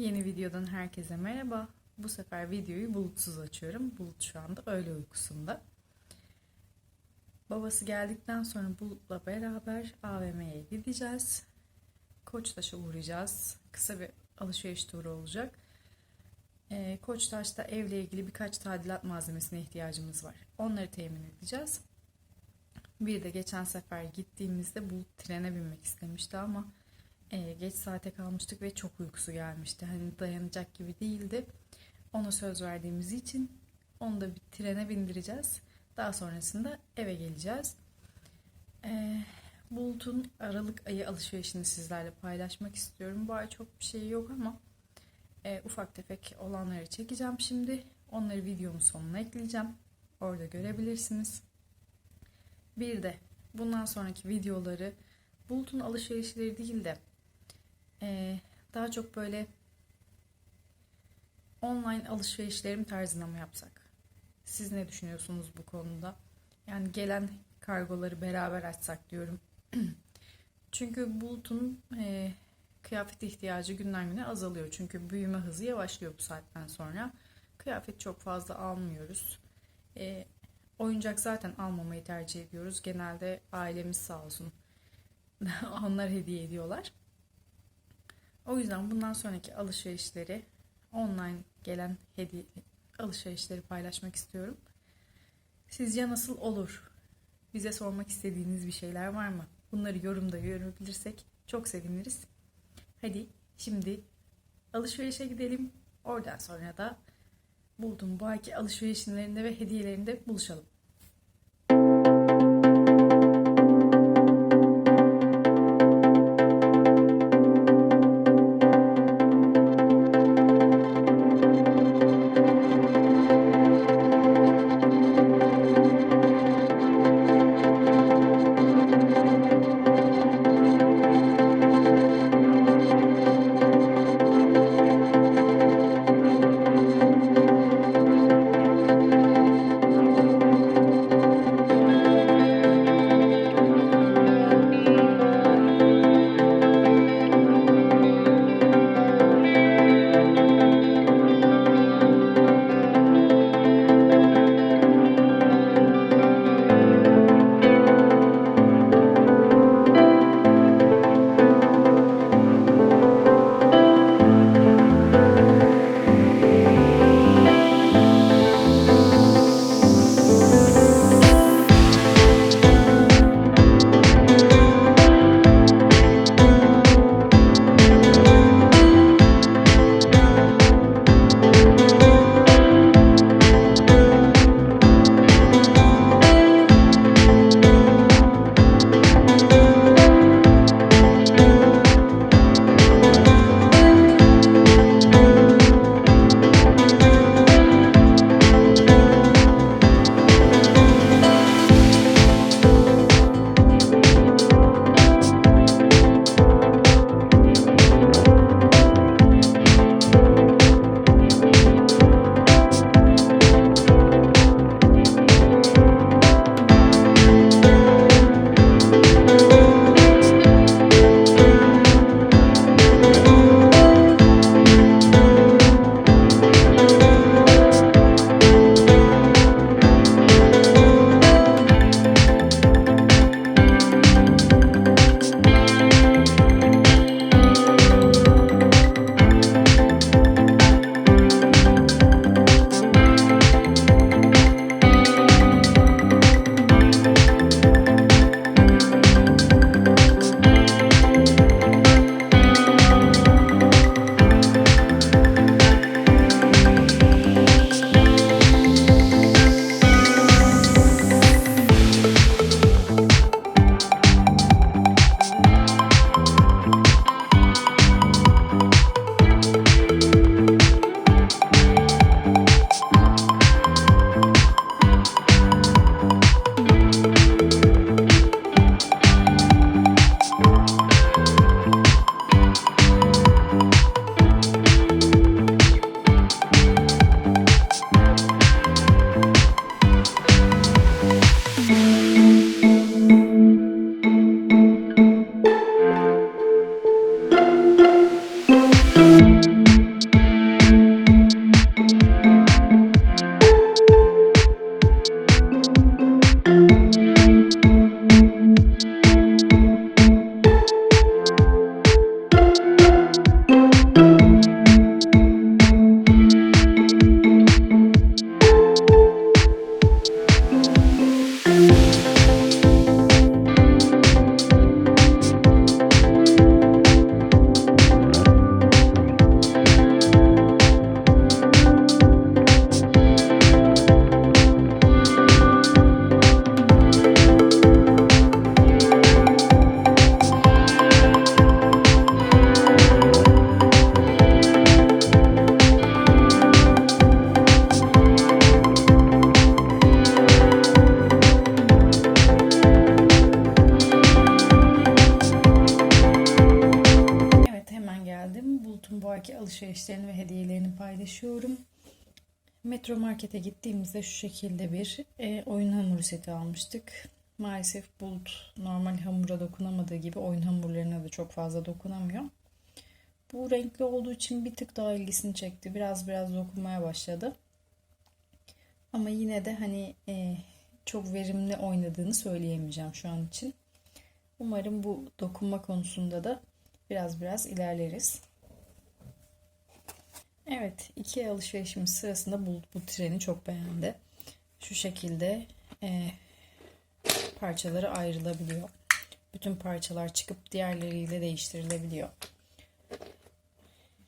Yeni videodan herkese merhaba. Bu sefer videoyu bulutsuz açıyorum. Bulut şu anda öğle uykusunda. Babası geldikten sonra Bulut'la beraber AVM'ye gideceğiz. Koçtaş'a uğrayacağız. Kısa bir alışveriş turu olacak. Ee, Koçtaş'ta evle ilgili birkaç tadilat malzemesine ihtiyacımız var. Onları temin edeceğiz. Bir de geçen sefer gittiğimizde Bulut trene binmek istemişti ama e, geç saate kalmıştık ve çok uykusu gelmişti. Hani dayanacak gibi değildi. Ona söz verdiğimiz için onu da bir trene bindireceğiz. Daha sonrasında eve geleceğiz. E, Bulut'un Aralık ayı alışverişini sizlerle paylaşmak istiyorum. Bu ay çok bir şey yok ama e, ufak tefek olanları çekeceğim şimdi. Onları videomun sonuna ekleyeceğim. Orada görebilirsiniz. Bir de bundan sonraki videoları Bulut'un alışverişleri değil de ee, daha çok böyle online alışverişlerim tarzına mı yapsak? Siz ne düşünüyorsunuz bu konuda? Yani gelen kargoları beraber açsak diyorum. Çünkü Bulut'un e, kıyafet ihtiyacı günden güne azalıyor. Çünkü büyüme hızı yavaşlıyor bu saatten sonra. Kıyafet çok fazla almıyoruz. E, oyuncak zaten almamayı tercih ediyoruz. Genelde ailemiz sağ olsun. Onlar hediye ediyorlar. O yüzden bundan sonraki alışverişleri online gelen hediye alışverişleri paylaşmak istiyorum. Sizce nasıl olur? Bize sormak istediğiniz bir şeyler var mı? Bunları yorumda görebilirsek çok seviniriz. Hadi şimdi alışverişe gidelim. Oradan sonra da buldum bu ayki alışverişlerinde ve hediyelerinde buluşalım. Paylaşıyorum. Metro Market'e gittiğimizde şu şekilde bir e, oyun hamuru seti almıştık. Maalesef Bulut normal hamura dokunamadığı gibi oyun hamurlarına da çok fazla dokunamıyor. Bu renkli olduğu için bir tık daha ilgisini çekti. Biraz biraz dokunmaya başladı. Ama yine de hani e, çok verimli oynadığını söyleyemeyeceğim şu an için. Umarım bu dokunma konusunda da biraz biraz ilerleriz. Evet, iki alışverişimiz sırasında bu, bu treni çok beğendi. Şu şekilde e, parçaları ayrılabiliyor. Bütün parçalar çıkıp diğerleriyle değiştirilebiliyor.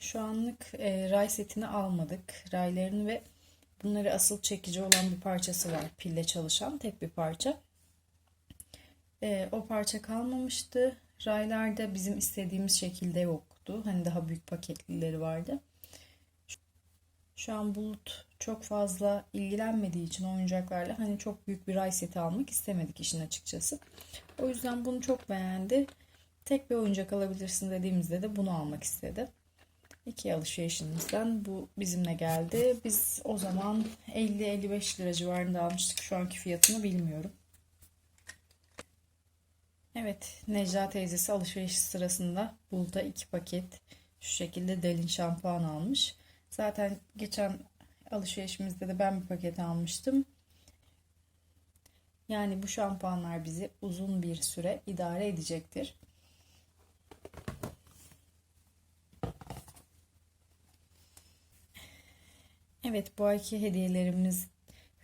Şu anlık e, ray setini almadık. Rayların ve bunları asıl çekici olan bir parçası var. Pille çalışan tek bir parça. E, o parça kalmamıştı. Raylarda bizim istediğimiz şekilde yoktu. Hani daha büyük paketlileri vardı. Şu an Bulut çok fazla ilgilenmediği için oyuncaklarla hani çok büyük bir ray seti almak istemedik işin açıkçası. O yüzden bunu çok beğendi. Tek bir oyuncak alabilirsin dediğimizde de bunu almak istedi. İki alışverişimizden bu bizimle geldi. Biz o zaman 50-55 lira civarında almıştık. Şu anki fiyatını bilmiyorum. Evet, Necla teyzesi alışveriş sırasında Bulut'a iki paket şu şekilde Delin şampuan almış. Zaten geçen alışverişimizde de ben bir paket almıştım. Yani bu şampuanlar bizi uzun bir süre idare edecektir. Evet bu ayki hediyelerimiz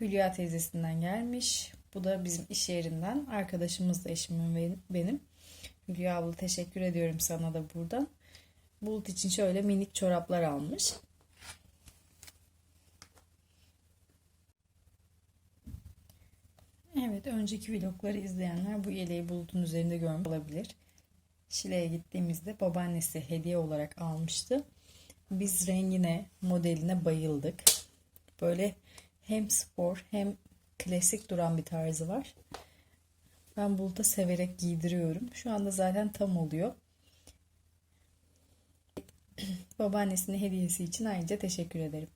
Hülya teyzesinden gelmiş. Bu da bizim iş yerinden. Arkadaşımız da eşimin benim. Hülya abla teşekkür ediyorum sana da buradan. Bulut için şöyle minik çoraplar almış. Evet, önceki vlogları izleyenler bu yeleği bulutun üzerinde görmüş olabilir. Şile'ye gittiğimizde babaannesi hediye olarak almıştı. Biz rengine, modeline bayıldık. Böyle hem spor hem klasik duran bir tarzı var. Ben Bulut'a severek giydiriyorum. Şu anda zaten tam oluyor. Babaannesinin hediyesi için ayrıca teşekkür ederim.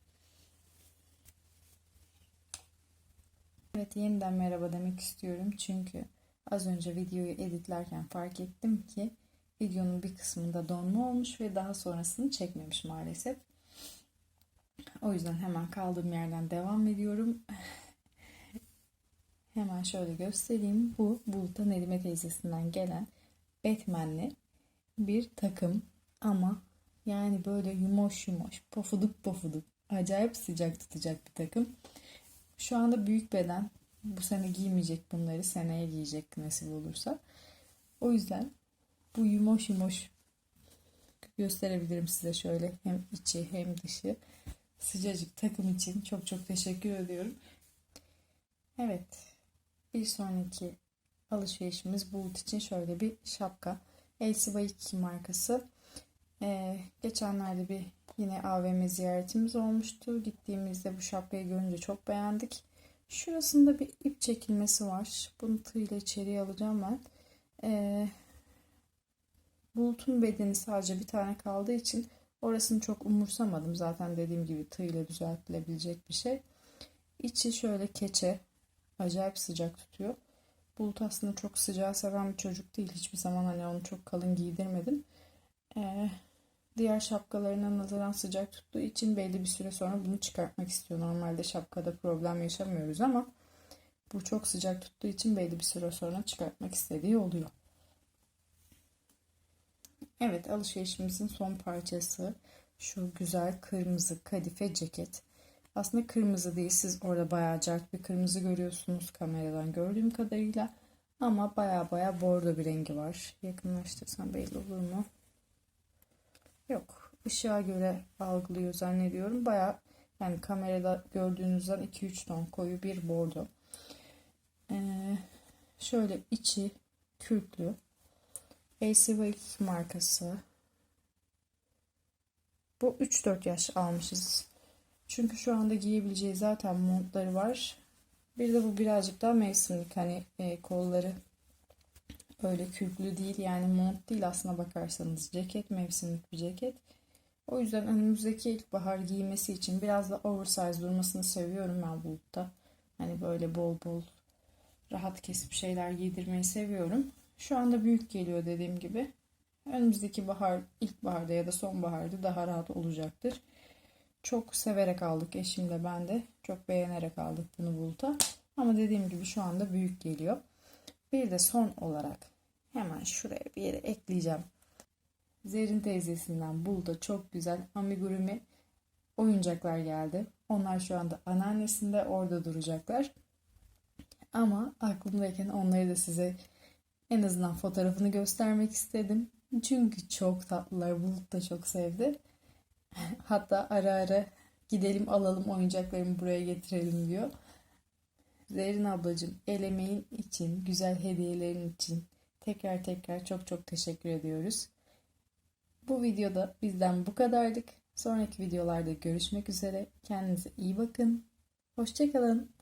Evet yeniden merhaba demek istiyorum çünkü az önce videoyu editlerken fark ettim ki videonun bir kısmında donma olmuş ve daha sonrasını çekmemiş maalesef. O yüzden hemen kaldığım yerden devam ediyorum. hemen şöyle göstereyim. Bu Bulut'a Nedime teyzesinden gelen Batman'li bir takım ama yani böyle yumoş yumoş, pofuduk pofuduk, acayip sıcak tutacak bir takım. Şu anda büyük beden. Bu sene giymeyecek bunları. Seneye giyecek nasip olursa. O yüzden bu yumoş yumoş gösterebilirim size şöyle. Hem içi hem dışı. Sıcacık takım için çok çok teşekkür ediyorum. Evet. Bir sonraki alışverişimiz Bulut için şöyle bir şapka. Elsi Bayiki markası. Ee, geçenlerde bir Yine AVM ziyaretimiz olmuştu. Gittiğimizde bu şapkayı görünce çok beğendik. Şurasında bir ip çekilmesi var. Bunu tığ içeriye alacağım ben. Ee, bulutun bedeni sadece bir tane kaldığı için orasını çok umursamadım. Zaten dediğim gibi tığ ile düzeltilebilecek bir şey. İçi şöyle keçe. Acayip sıcak tutuyor. Bulut aslında çok sıcağı seven bir çocuk değil. Hiçbir zaman hani onu çok kalın giydirmedim. Ee, Diğer şapkalarına nazaran sıcak tuttuğu için belli bir süre sonra bunu çıkartmak istiyor. Normalde şapkada problem yaşamıyoruz ama bu çok sıcak tuttuğu için belli bir süre sonra çıkartmak istediği oluyor. Evet alışverişimizin son parçası şu güzel kırmızı kadife ceket. Aslında kırmızı değil siz orada bayağı cart bir kırmızı görüyorsunuz kameradan gördüğüm kadarıyla. Ama baya baya bordo bir rengi var. Yakınlaştırsam belli olur mu? Yok. Işığa göre algılıyor zannediyorum. Baya yani kamerada gördüğünüzden 2-3 ton koyu bir bordo. Ee, şöyle içi kürklü. ACV markası. Bu 3-4 yaş almışız. Çünkü şu anda giyebileceği zaten montları var. Bir de bu birazcık daha mevsimlik. Hani e, kolları Öyle kürklü değil yani mont değil aslına bakarsanız ceket mevsimlik bir ceket. O yüzden önümüzdeki ilkbahar giymesi için biraz da oversize durmasını seviyorum ben bulutta. Hani böyle bol bol rahat kesip şeyler giydirmeyi seviyorum. Şu anda büyük geliyor dediğim gibi. Önümüzdeki bahar, ilkbaharda ya da sonbaharda daha rahat olacaktır. Çok severek aldık eşimle ben de. Çok beğenerek aldık bunu buluta. Ama dediğim gibi şu anda büyük geliyor. Bir de son olarak hemen şuraya bir yere ekleyeceğim. Zerrin teyzesinden buluta çok güzel amigurumi oyuncaklar geldi. Onlar şu anda anneannesinde orada duracaklar. Ama aklımdayken onları da size en azından fotoğrafını göstermek istedim. Çünkü çok tatlılar. Bulut da çok sevdi. Hatta ara ara gidelim alalım oyuncaklarımı buraya getirelim diyor. Zerrin ablacığım el için, güzel hediyelerin için tekrar tekrar çok çok teşekkür ediyoruz. Bu videoda bizden bu kadardık. Sonraki videolarda görüşmek üzere. Kendinize iyi bakın. Hoşçakalın.